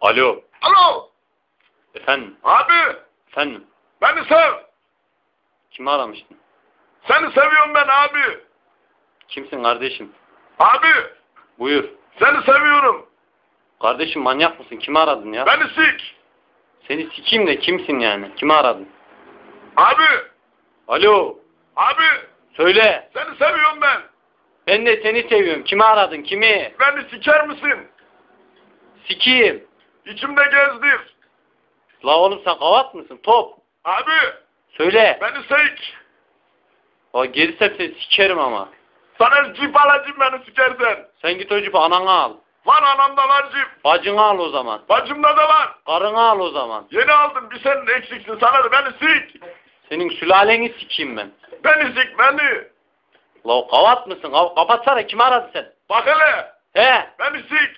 Alo. Alo. Efendim. Abi. Efendim. Beni sev. Kimi aramıştın? Seni seviyorum ben abi. Kimsin kardeşim? Abi. Buyur. Seni seviyorum. Kardeşim manyak mısın? Kimi aradın ya? Beni sik. Seni sikeyim de kimsin yani? Kimi aradın? Abi. Alo. Abi. Söyle. Seni seviyorum ben. Ben de seni seviyorum. Kimi aradın? Kimi? Beni siker misin? Sikeyim. İçimde gezdir. La oğlum sen kavat mısın? Top. Abi. Söyle. Beni sik. O gelirse seni sikerim ama. Sana cip alacağım beni sikersen. Sen git o cipi ananı al. Var anamda var cip. Bacını al o zaman. Bacımda da var. Karını al o zaman. Yeni aldım. Bir senin eksiksin. Sana da beni sik. Senin sülaleni sikeyim ben. Beni sik beni. La kavat mısın? Kapatsana kimi aradın sen? Bak hele. He? Beni sik.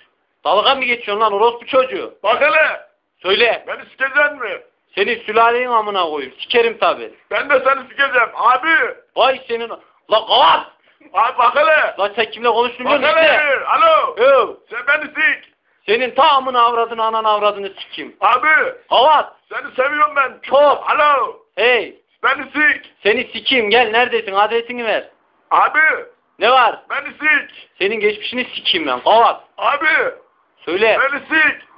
Dalga mı geçiyorsun lan orospu çocuğu? Bak hele. Söyle. Beni sikeceksin mi? Senin sülalenin amına koyayım. Sikerim tabi. Ben de seni sikeceğim. Abi. Vay senin... La kavat! Abi bak hele. La sen kimle konuştun Bak biliyor musun? hele. Alo. Yo, Sen beni sik. senin tamamını avradını anan avradını sikeyim. Abi. Kavat! Seni seviyorum ben. Çok. Alo. Hey! Beni sik. Seni sikeyim gel neredesin adresini ver. Abi. Ne var? Beni sik. Senin geçmişini sikeyim ben kavat. Abi. Söyle. Beni sik.